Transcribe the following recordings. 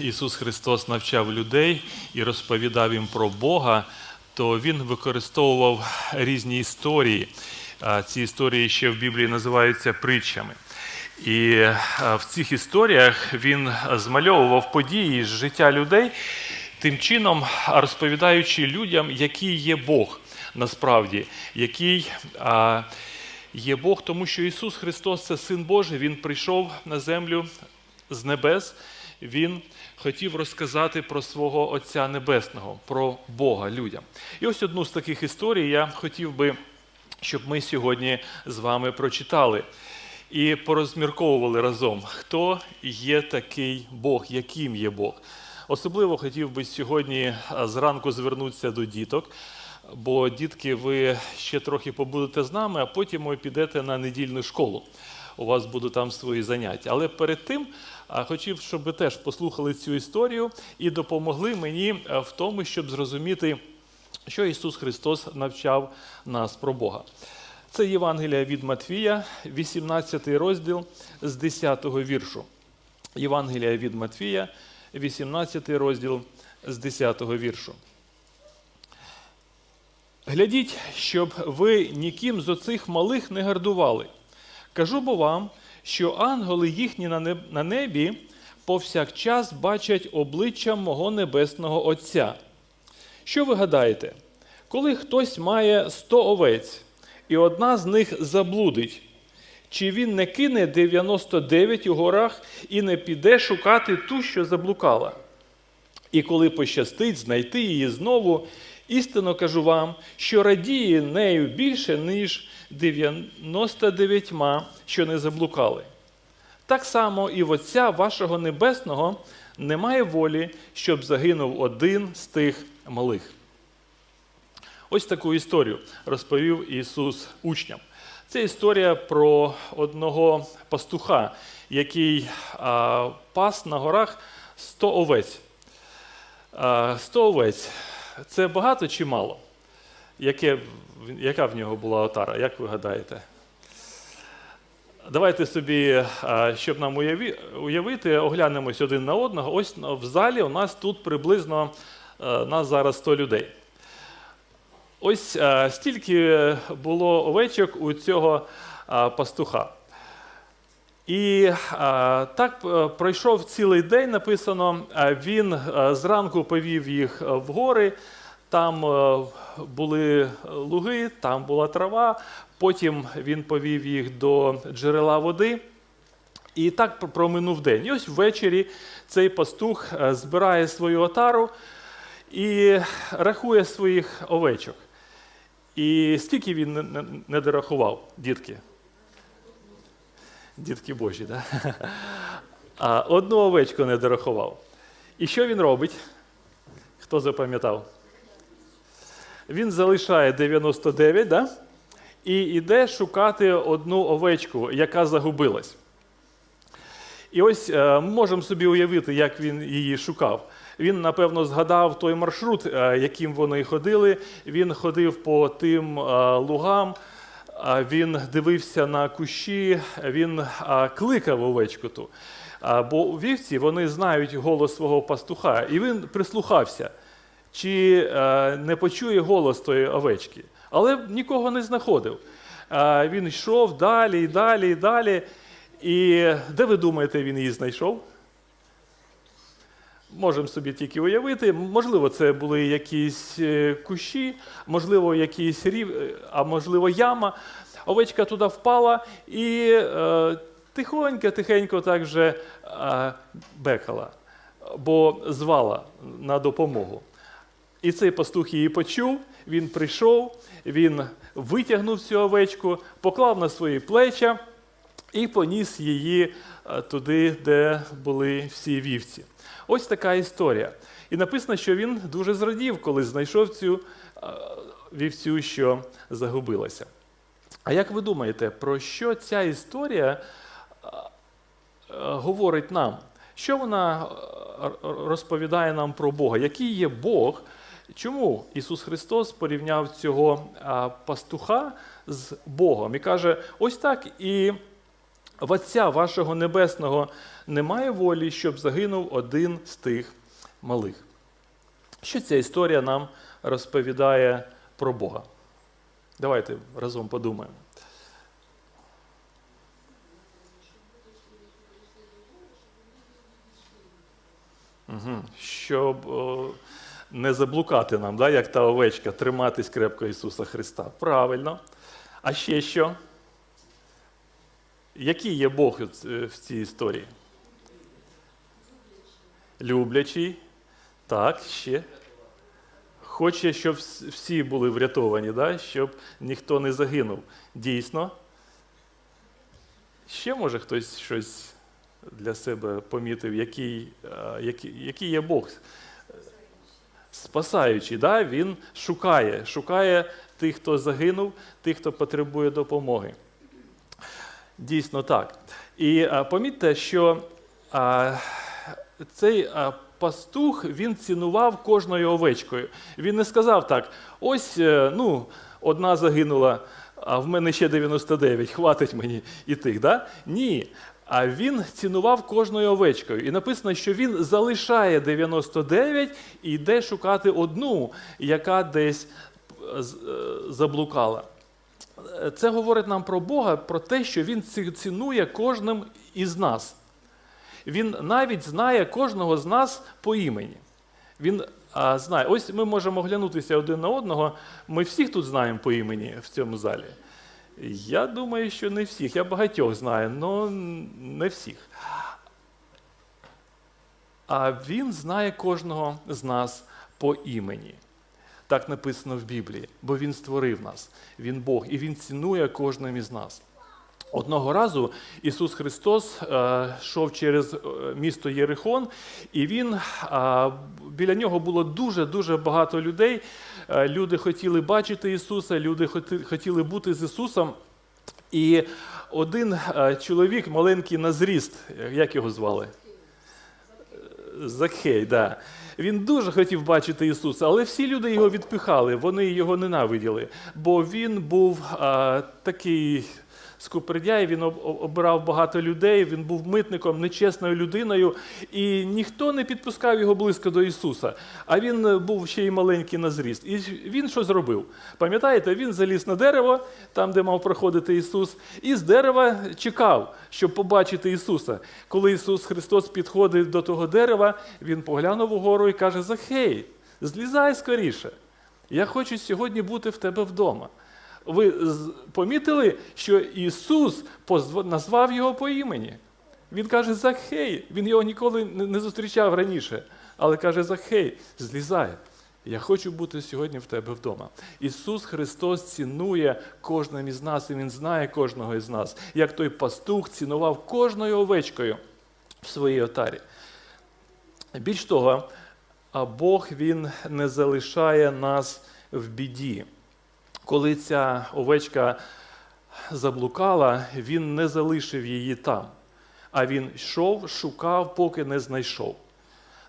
Ісус Христос навчав людей і розповідав їм про Бога, то Він використовував різні історії. Ці історії ще в Біблії називаються притчами. І в цих історіях він змальовував події з життя людей, тим чином розповідаючи людям, який є Бог насправді, який є Бог, тому що Ісус Христос це Син Божий, Він прийшов на землю з небес. Він хотів розказати про свого Отця Небесного, про Бога людям. І ось одну з таких історій я хотів би, щоб ми сьогодні з вами прочитали і порозмірковували разом, хто є такий Бог, яким є Бог. Особливо хотів би сьогодні зранку звернутися до діток, бо дітки, ви ще трохи побудете з нами, а потім ви підете на недільну школу. У вас будуть там свої заняття. Але перед тим хотів, щоб ви теж послухали цю історію і допомогли мені в тому, щоб зрозуміти, що Ісус Христос навчав нас про Бога. Це Євангелія від Матвія, 18 розділ з 10 віршу. Євангелія від Матвія, 18 розділ з 10 віршу. Глядіть, щоб ви ніким з оцих малих не гардували. Кажу бо вам, що ангели їхні на небі повсякчас бачать обличчя мого небесного Отця. Що ви гадаєте? Коли хтось має сто овець, і одна з них заблудить, чи він не кине 99 у горах і не піде шукати ту, що заблукала? І коли пощастить знайти її знову, істинно кажу вам, що радіє нею більше, ніж 99, що не заблукали. Так само і в Отця вашого Небесного немає волі, щоб загинув один з тих малих. Ось таку історію розповів Ісус учням. Це історія про одного пастуха, який а, пас на горах 100 овець. А, 100 овець це багато чи мало? Яке, яка в нього була отара, як ви гадаєте? Давайте собі, щоб нам уявити, оглянемось один на одного. Ось в залі у нас тут приблизно е, нас зараз 100 людей. Ось е, стільки було овечок у цього пастуха. І так е, пройшов цілий день, написано, він е, зранку повів їх е, в гори, там були луги, там була трава, потім він повів їх до джерела води. І так проминув день. І ось ввечері цей пастух збирає свою отару і рахує своїх овечок. І стільки він не дорахував, дітки. Дітки Божі, да? А одну овечку не дорахував. І що він робить? Хто запам'ятав? Він залишає 99, да? і йде шукати одну овечку, яка загубилась. І ось е, ми можемо собі уявити, як він її шукав. Він, напевно, згадав той маршрут, е, яким вони ходили. Він ходив по тим е, лугам, він дивився на кущі, він кликав овечку ту. Бо вівці вони знають голос свого пастуха, і він прислухався, чи е, не почує голос тої овечки. Але нікого не знаходив. Він йшов далі і далі і далі. І де ви думаєте, він її знайшов? Можемо собі тільки уявити. Можливо, це були якісь е, кущі, можливо, якийсь рів, е, а можливо, яма. Овечка туди впала і е, тихонько, тихенько так вже е, бекала, бо звала на допомогу. І цей пастух її почув, він прийшов, він витягнув цю овечку, поклав на свої плеча і поніс її е, туди, де були всі вівці. Ось така історія. І написано, що він дуже зрадів, коли знайшов цю е, вівцю, що загубилася. А як ви думаєте, про що ця історія е, говорить нам? Що вона розповідає нам про Бога? Який є Бог? Чому Ісус Христос порівняв цього пастуха з Богом і каже: ось так і в Отця вашого Небесного немає волі, щоб загинув один з тих малих. Що ця історія нам розповідає про Бога? Давайте разом подумаємо. Угу. Щоб о, не заблукати нам, да, як та овечка, триматись крепко Ісуса Христа. Правильно. А ще що? Який є Бог в цій історії? Люблячий. Так, ще. Хоче, щоб всі були врятовані, да? щоб ніхто не загинув. Дійсно. Ще може хтось щось для себе помітив, який, який, який є Бог. Спасаючий, да? він шукає, шукає тих, хто загинув, тих, хто потребує допомоги. Дійсно так. І помітьте, що а, цей а, пастух він цінував кожною овечкою. Він не сказав так: ось е, ну, одна загинула, а в мене ще 99, хватить мені і тих. Да? Ні. А він цінував кожною овечкою. І написано, що він залишає 99 і йде шукати одну, яка десь е, е, заблукала. Це говорить нам про Бога, про те, що Він цінує кожним із нас. Він навіть знає кожного з нас по імені. Він а, знає, ось ми можемо оглянутися один на одного. Ми всіх тут знаємо по імені в цьому залі. Я думаю, що не всіх. Я багатьох знаю, але не всіх. А він знає кожного з нас по імені. Так написано в Біблії, бо Він створив нас, Він Бог, і Він цінує кожним із нас. Одного разу Ісус Христос е, йшов через е, місто Єрихон, і він, е, біля нього було дуже-дуже багато людей. Люди хотіли бачити Ісуса, люди хотіли бути з Ісусом. І один чоловік, маленький на зріст, як його звали? Закхей, да. Він дуже хотів бачити Ісуса, але всі люди його відпихали, вони його ненавиділи, бо він був а, такий скупердяй, він об- об- обирав багато людей, він був митником, нечесною людиною, і ніхто не підпускав його близько до Ісуса. А він е, був ще й маленький на зріст. І він що зробив? Пам'ятаєте, він заліз на дерево, там, де мав проходити Ісус, і з дерева чекав, щоб побачити Ісуса. Коли Ісус Христос підходив до того дерева, він поглянув угору і каже: Захей, злізай скоріше. Я хочу сьогодні бути в тебе вдома. Ви помітили, що Ісус назвав його по імені. Він каже Захей. Він його ніколи не зустрічав раніше. Але каже Захей, злізай. Я хочу бути сьогодні в тебе вдома. Ісус Христос цінує кожним із нас, і Він знає кожного із нас, як той пастух цінував кожною овечкою в своїй отарі. Більш того, Бог Він не залишає нас в біді. Коли ця овечка заблукала, він не залишив її там, а він йшов, шукав, поки не знайшов.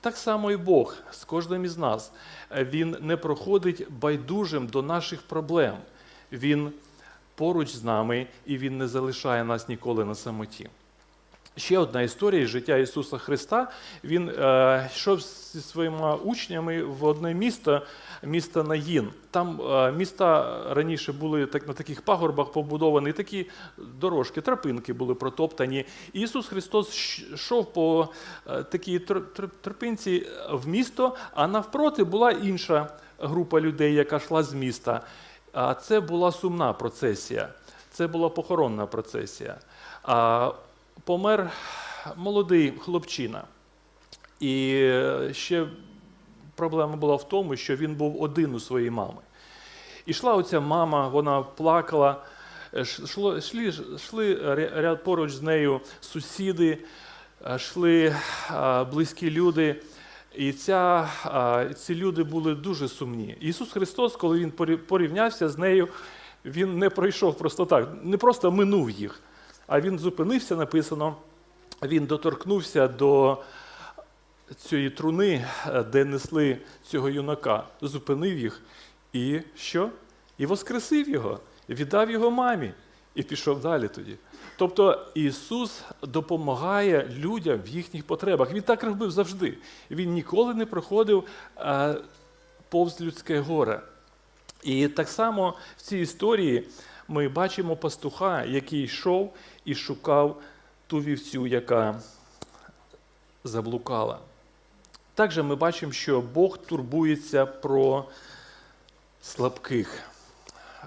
Так само і Бог з кожним із нас. Він не проходить байдужим до наших проблем. Він поруч з нами і Він не залишає нас ніколи на самоті. Ще одна історія з життя Ісуса Христа. Він е, йшов зі своїми учнями в одне місто, місто Наїн. Там е, міста раніше були так, на таких пагорбах побудовані, такі дорожки, тропинки були протоптані. І Ісус Христос йшов по е, такій тр- тр- тропинці в місто, а навпроти була інша група людей, яка йшла з міста. А це була сумна процесія, це була похоронна процесія. Помер молодий хлопчина. І е, ще проблема була в тому, що він був один у своїй мами. І йшла оця мама, вона плакала, е, шло, ря- ряд поруч з нею сусіди, е, йшли близькі люди. І ця, ці люди були дуже сумні. Ісус Христос, коли Він порі- порівнявся з нею, Він не пройшов просто так, не просто минув їх, а Він зупинився, написано, Він доторкнувся до цієї труни, е, де несли цього юнака, зупинив їх і що? І воскресив його, віддав його мамі і пішов далі тоді. Тобто Ісус допомагає людям в їхніх потребах. Він так робив завжди. Він ніколи не проходив е, повз людське горе. І так само в цій історії ми бачимо пастуха, який йшов і шукав ту вівцю, яка заблукала. Також ми бачимо, що Бог турбується про слабких.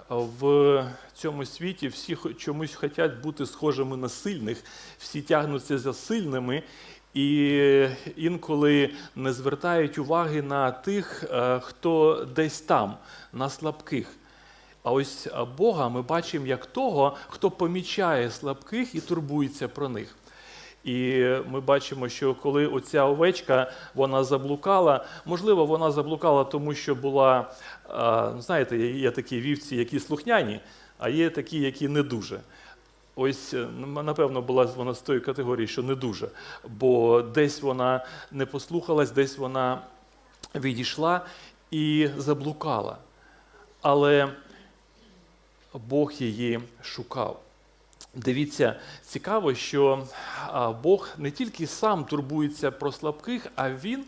В цьому світі всі чомусь хочуть бути схожими на сильних, всі тягнуться за сильними і інколи не звертають уваги на тих, е, хто десь там, на слабких. А ось Бога ми бачимо як того, хто помічає слабких і турбується про них. І ми бачимо, що коли оця овечка вона заблукала, можливо, вона заблукала, тому що була, знаєте, є такі вівці, які слухняні, а є такі, які не дуже. Ось, напевно, була вона з тої категорії, що не дуже. Бо десь вона не послухалась, десь вона відійшла і заблукала. Але Бог її шукав. Дивіться, цікаво, що Бог не тільки сам турбується про слабких, а Він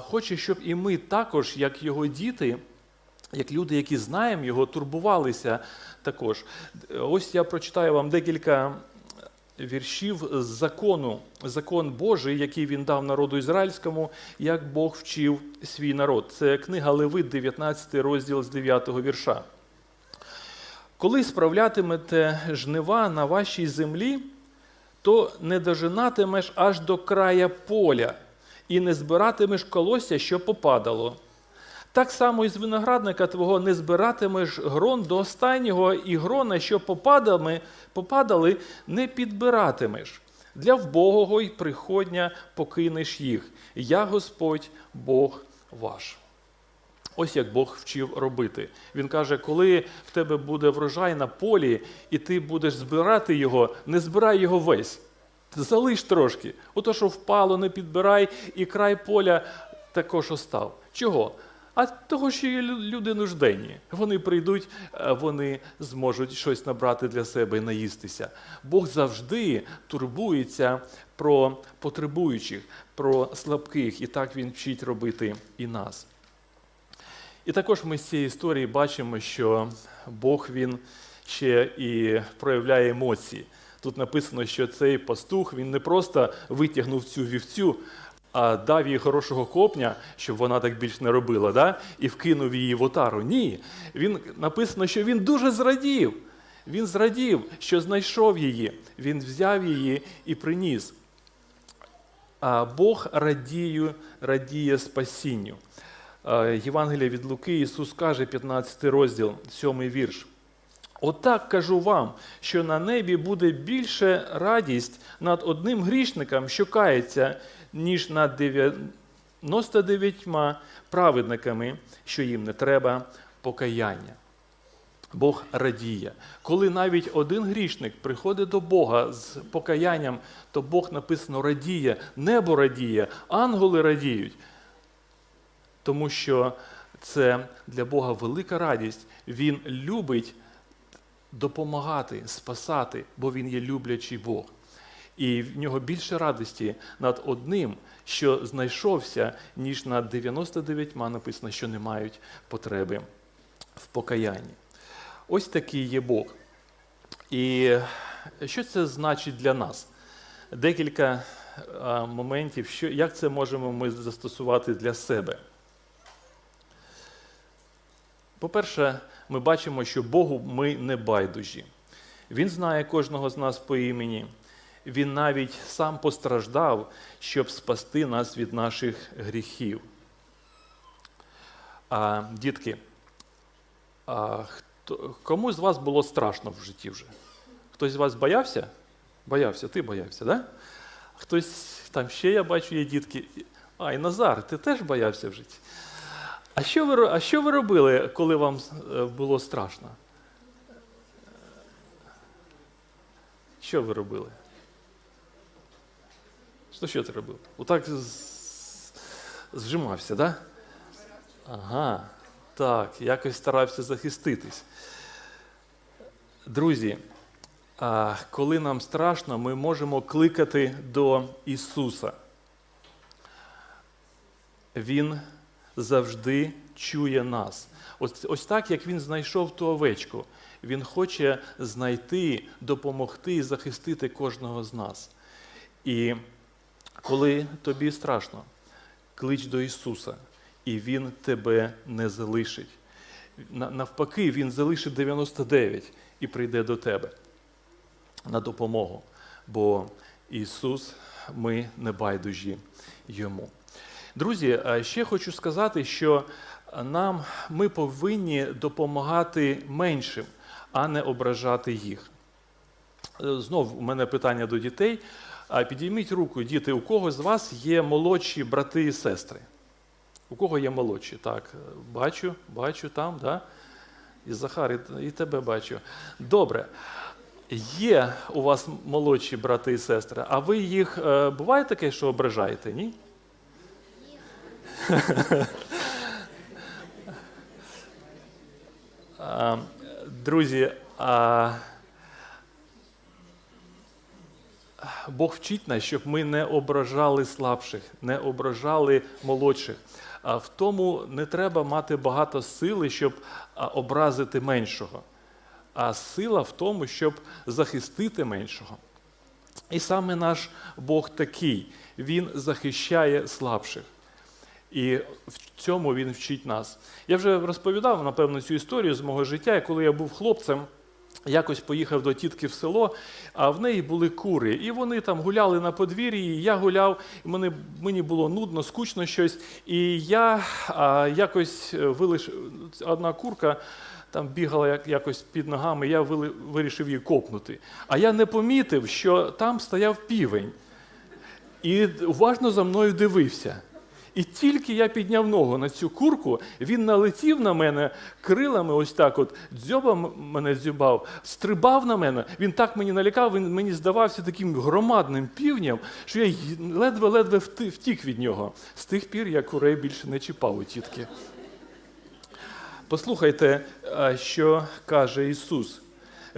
хоче, щоб і ми також, як його діти, як люди, які знаємо його, турбувалися також. Ось я прочитаю вам декілька віршів з закону, закон Божий, який він дав народу ізраїльському, як Бог вчив свій народ. Це книга Левит, 19 розділ з 9 вірша. Коли справлятимете жнива на вашій землі, то не дожинатимеш аж до края поля, і не збиратимеш колосся, що попадало. Так само і з виноградника твого не збиратимеш грон до останнього, і грона, що попадали, попадали, не підбиратимеш. Для вбогого й приходня покинеш їх. Я Господь Бог ваш. Ось як Бог вчив робити. Він каже, коли в тебе буде врожай на полі, і ти будеш збирати його, не збирай його весь. Залиш трошки. Ото, що впало, не підбирай, і край поля також остав. Чого? А того, що люди нужденні. Вони прийдуть, е, вони зможуть щось набрати для себе і наїстися. Бог завжди турбується про потребуючих, про слабких, і так він вчить робити і нас. І також ми з цієї історії бачимо, що Бог він ще і проявляє емоції. Тут написано, що цей пастух він не просто витягнув цю вівцю, а дав їй хорошого копня, щоб вона так більш не робила, да? і вкинув її в отару. Ні. Він написано, що він дуже зрадів. Він зрадів, що знайшов її. Він взяв її і приніс. А Бог радіє, радіє спасінню. Е, Євангелія від Луки Ісус каже, 15 розділ, 7 вірш. Отак кажу вам, що на небі буде більше радість над одним грішником, що кається, ніж над 99 праведниками, що їм не треба покаяння. Бог радіє. Коли навіть один грішник приходить до Бога з покаянням, то Бог написано радіє, небо радіє, ангели радіють. Тому що це для Бога велика радість. Він любить допомагати, спасати, бо Він є люблячий Бог. І в нього більше радості над одним, що знайшовся, ніж над 99 написано, що не мають потреби в покаянні. Ось такий є Бог. І що це значить для нас? Декілька моментів, що, як це можемо ми застосувати для себе. По-перше, ми бачимо, що Богу ми не байдужі. Він знає кожного з нас по імені. Він навіть сам постраждав, щоб спасти нас від наших гріхів. А, дітки, а, хто, кому з вас було страшно в житті вже? Хтось з вас боявся? Боявся, ти боявся. Да? Хтось там ще я бачу, є дітки. А, Назар, ти теж боявся в житті? А що ви, а що ви робили, коли вам е, було страшно? Що ви робили? Що, що ти робив? Отак зжимався, так? Да? Ага, так, якось старався захиститись. Друзі, коли нам страшно, ми можемо кликати до Ісуса. Він завжди чує нас. Ось, ось так, як він знайшов ту овечку. Він хоче знайти, допомогти і захистити кожного з нас. І коли тобі страшно, клич до Ісуса, і Він тебе не залишить. Навпаки, Він залишить 99 і прийде до тебе на допомогу. Бо Ісус, ми не байдужі йому. Друзі, ще хочу сказати, що нам ми повинні допомагати меншим, а не ображати їх. Е, Знов у мене питання до дітей. Підійміть руку, діти, у кого з вас є молодші брати і сестри? У кого є молодші? Так, е, бачу, бачу там, да? І Захар, і- тебе бачу. Добре. Є у вас молодші брати і сестри, а ви їх е, буває таке, що ображаєте, ні? А, Друзі, Бог вчить нас, щоб ми не ображали слабших, не ображали молодших. В тому не треба мати багато сили, щоб образити меншого. А сила в тому, щоб захистити меншого. І саме наш Бог такий, Він захищає слабших. І в цьому він вчить нас. Я вже розповідав, напевно, цю історію з мого життя, коли я був хлопцем. Якось поїхав до тітки в село, а в неї були кури. І вони там гуляли на подвір'ї, і я гуляв, і мені, мені було нудно, скучно щось. І я а, якось вилиш... одна курка там бігала як, якось під ногами, я вили... вирішив її копнути. А я не помітив, що там стояв півень. І уважно за мною дивився. І тільки я підняв ногу на цю курку, він налетів на мене крилами, ось так, от дзьоба мене дзюбав, стрибав на мене. Він так мені налякав, він мені здавався таким громадним півнем, що я ледве-ледве втік від нього. З тих пір я курей більше не чіпав у тітки. Послухайте, що каже Ісус.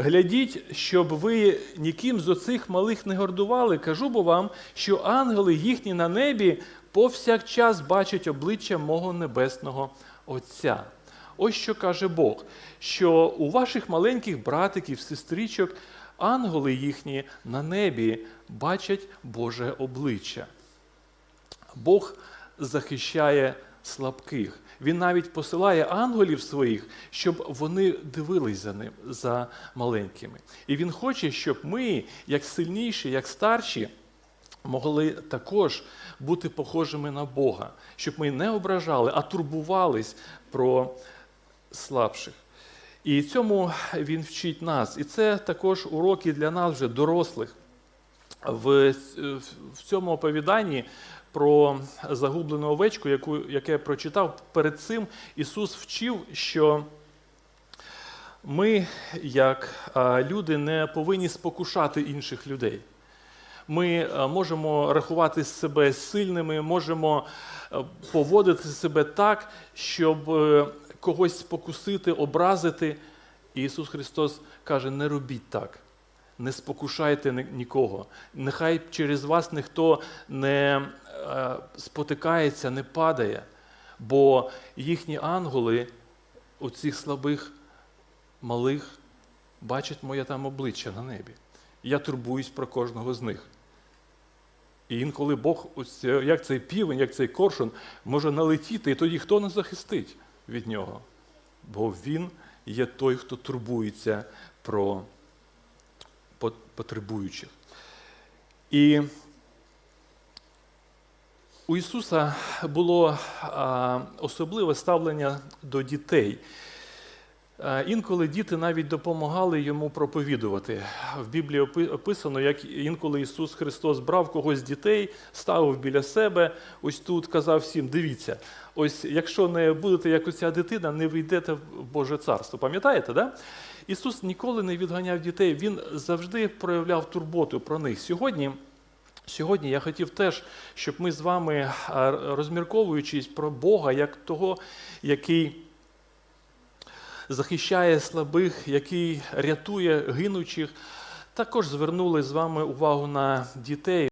Глядіть, щоб ви ніким з оцих малих не гордували. Кажу бо вам, що ангели їхні на небі повсякчас бачать обличчя мого небесного Отця. Ось що каже Бог, що у ваших маленьких братиків, сестричок, ангели їхні на небі бачать Боже обличчя. Бог захищає слабких. Він навіть посилає ангелів своїх, щоб вони дивились за ним, за маленькими. І він хоче, щоб ми, як сильніші, як старші, могли також бути похожими на Бога, щоб ми не ображали, а турбувались про слабших. І цьому він вчить нас. І це також уроки для нас, вже дорослих. В, в цьому оповіданні про загублену овечку, яку, яке я прочитав, перед цим Ісус вчив, що ми, як люди, не повинні спокушати інших людей. Ми можемо рахувати себе сильними, можемо поводити себе так, щоб е, когось спокусити, образити. І Ісус Христос каже: не робіть так. Не спокушайте нікого. Нехай через вас ніхто не е, спотикається, не падає, бо їхні ангели у цих слабих, малих бачать моє там обличчя на небі. Я турбуюсь про кожного з них. І інколи Бог, ось як цей півень, як цей коршун, може налетіти, і тоді хто нас захистить від нього? Бо він є той, хто турбується про потребуючих. І у Ісуса було особливе ставлення до дітей. А, Інколи діти навіть допомагали йому проповідувати. В Біблії описано, як інколи Ісус Христос брав когось дітей, ставив біля себе, ось тут казав всім: дивіться, ось якщо не будете як оця дитина, не війдете в Боже царство. Пам'ятаєте, да? Ісус ніколи не відганяв дітей, Він завжди проявляв турботу про них. Сьогодні. Сьогодні я хотів теж, щоб ми з вами, розмірковуючись про Бога, як того, який захищає слабих, який рятує гинучих, також звернули з вами увагу на дітей.